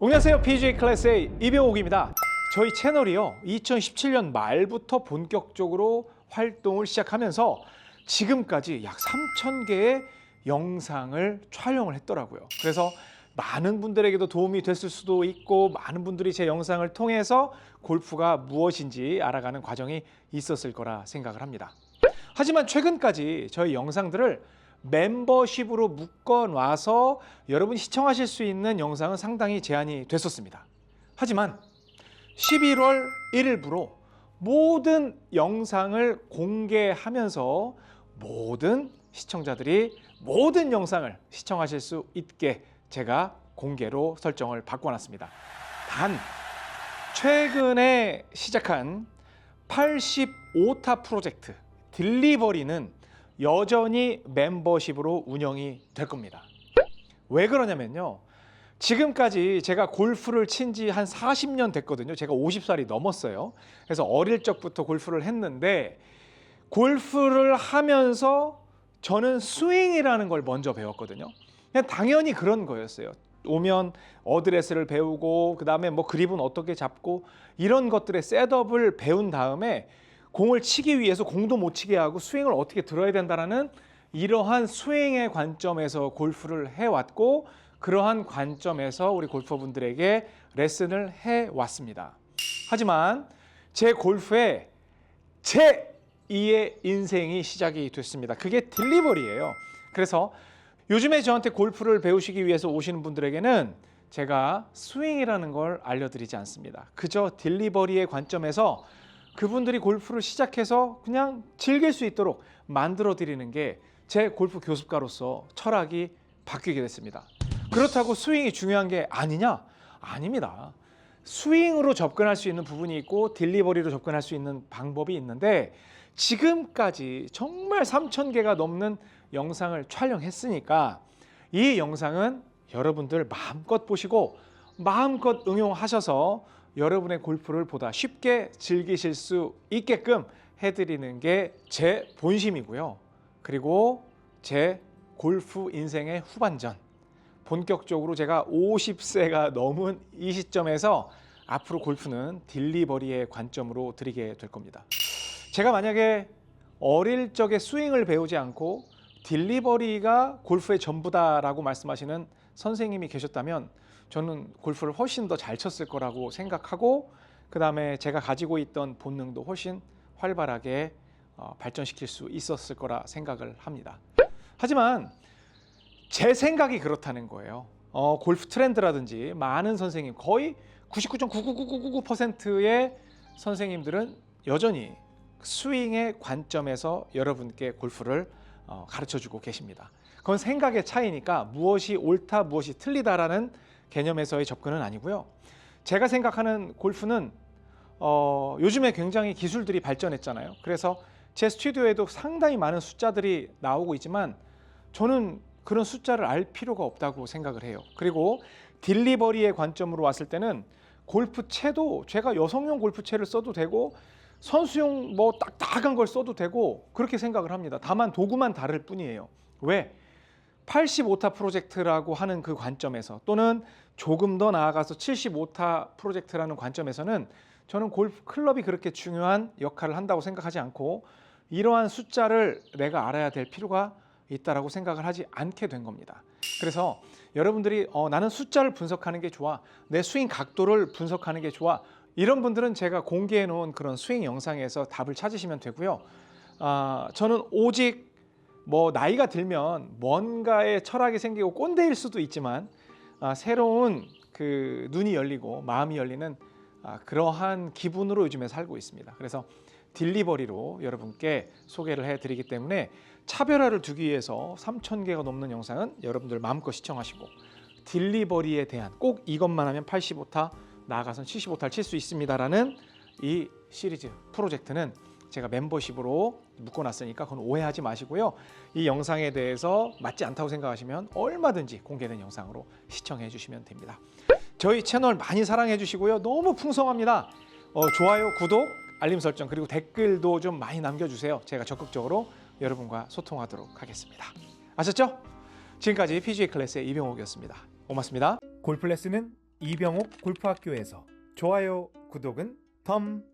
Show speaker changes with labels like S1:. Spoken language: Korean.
S1: 안녕하세요. PGA 클래스의 이병옥입니다. 저희 채널이요. 2017년 말부터 본격적으로 활동을 시작하면서 지금까지 약 3,000개의 영상을 촬영을 했더라고요. 그래서 많은 분들에게도 도움이 됐을 수도 있고 많은 분들이 제 영상을 통해서 골프가 무엇인지 알아가는 과정이 있었을 거라 생각을 합니다. 하지만 최근까지 저희 영상들을 멤버십으로 묶어 놔서 여러분이 시청하실 수 있는 영상은 상당히 제한이 됐었습니다. 하지만 11월 1일부로 모든 영상을 공개하면서 모든 시청자들이 모든 영상을 시청하실 수 있게 제가 공개로 설정을 바꿔놨습니다. 단 최근에 시작한 85타 프로젝트 딜리버리는 여전히 멤버십으로 운영이 될 겁니다. 왜 그러냐면요. 지금까지 제가 골프를 친 지 한 40년 됐거든요. 제가 50살이 넘었어요. 그래서 어릴 적부터 골프를 했는데 골프를 하면서 저는 스윙이라는 걸 먼저 배웠거든요. 그냥 당연히 그런 거였어요. 오면 어드레스를 배우고 그다음에 뭐 그립은 어떻게 잡고 이런 것들의 셋업을 배운 다음에 공을 치기 위해서 공도 못 치게 하고 스윙을 어떻게 들어야 된다라는 이러한 스윙의 관점에서 골프를 해왔고 그러한 관점에서 우리 골퍼분들에게 레슨을 해왔습니다. 하지만 제 골프에 제 2의 인생이 시작이 됐습니다. 그게 딜리버리예요. 그래서 요즘에 저한테 골프를 배우시기 위해서 오시는 분들에게는 제가 스윙이라는 걸 알려드리지 않습니다. 그저 딜리버리의 관점에서 그분들이 골프를 시작해서 그냥 즐길 수 있도록 만들어 드리는 게 제 골프 교습가로서 철학이 바뀌게 됐습니다. 그렇다고 스윙이 중요한 게 아니냐? 아닙니다. 스윙으로 접근할 수 있는 부분이 있고 딜리버리로 접근할 수 있는 방법이 있는데 지금까지 정말 3천 개가 넘는 영상을 촬영했으니까 이 영상은 여러분들 마음껏 보시고 마음껏 응용하셔서 여러분의 골프를 보다 쉽게 즐기실 수 있게끔 해드리는 게 제 본심이고요. 그리고 제 골프 인생의 후반전. 본격적으로 제가 50세가 넘은 이 시점에서 앞으로 골프는 딜리버리의 관점으로 드리게 될 겁니다. 제가 만약에 어릴 적에 스윙을 배우지 않고 딜리버리가 골프의 전부다라고 말씀하시는 선생님이 계셨다면 저는 골프를 훨씬 더 잘 쳤을 거라고 생각하고 그 다음에 제가 가지고 있던 본능도 훨씬 활발하게 어, 발전시킬 수 있었을 거라 생각을 합니다. 하지만 제 생각이 그렇다는 거예요. 어, 골프 트렌드라든지 많은 선생님 거의 99.99999%의 선생님들은 여전히 스윙의 관점에서 여러분께 골프를 어, 가르쳐 주고 계십니다. 그건 생각의 차이니까 무엇이 옳다, 무엇이 틀리다라는 개념에서의 접근은 아니고요. 제가 생각하는 골프는 어, 요즘에 굉장히 기술들이 발전했잖아요. 그래서 제 스튜디오에도 상당히 많은 숫자들이 나오고 있지만 저는 그런 숫자를 알 필요가 없다고 생각을 해요. 그리고 딜리버리의 관점으로 왔을 때는 골프채도 제가 여성용 골프채를 써도 되고 선수용 뭐 딱딱한 걸 써도 되고 그렇게 생각을 합니다. 다만 도구만 다를 뿐이에요. 왜? 85타 프로젝트라고 하는 그 관점에서 또는 조금 더 나아가서 75타 프로젝트라는 관점에서는 저는 골프 클럽이 그렇게 중요한 역할을 한다고 생각하지 않고 이러한 숫자를 내가 알아야 될 필요가 있다라고 생각을 하지 않게 된 겁니다. 그래서 여러분들이 어, 나는 숫자를 분석하는 게 좋아, 내 스윙 각도를 분석하는 게 좋아. 이런 분들은 제가 공개해 놓은 그런 스윙 영상에서 답을 찾으시면 되고요. 아, 저는 오직 뭐 나이가 들면 뭔가의 철학이 생기고 꼰대일 수도 있지만 아, 새로운 그 눈이 열리고 마음이 열리는 아, 그러한 기분으로 요즘에 살고 있습니다. 그래서 딜리버리로 여러분께 소개를 해드리기 때문에 차별화를 두기 위해서 3천 개가 넘는 영상은 여러분들 마음껏 시청하시고 딜리버리에 대한 꼭 이것만 하면 85타 나아가선 75타를 칠 수 있습니다라는 이 시리즈 프로젝트는 제가 멤버십으로 묶어놨으니까 그건 오해하지 마시고요. 이 영상에 대해서 맞지 않다고 생각하시면 얼마든지 공개된 영상으로 시청해 주시면 됩니다. 저희 채널 많이 사랑해 주시고요. 너무 풍성합니다. 어, 좋아요, 구독, 알림 설정 그리고 댓글도 좀 많이 남겨주세요. 제가 적극적으로 여러분과 소통하도록 하겠습니다. 아셨죠? 지금까지 PGA 클래스의 이병옥이었습니다. 고맙습니다. 레슨은
S2: 이병옥 골프학교에서 좋아요, 구독은 덤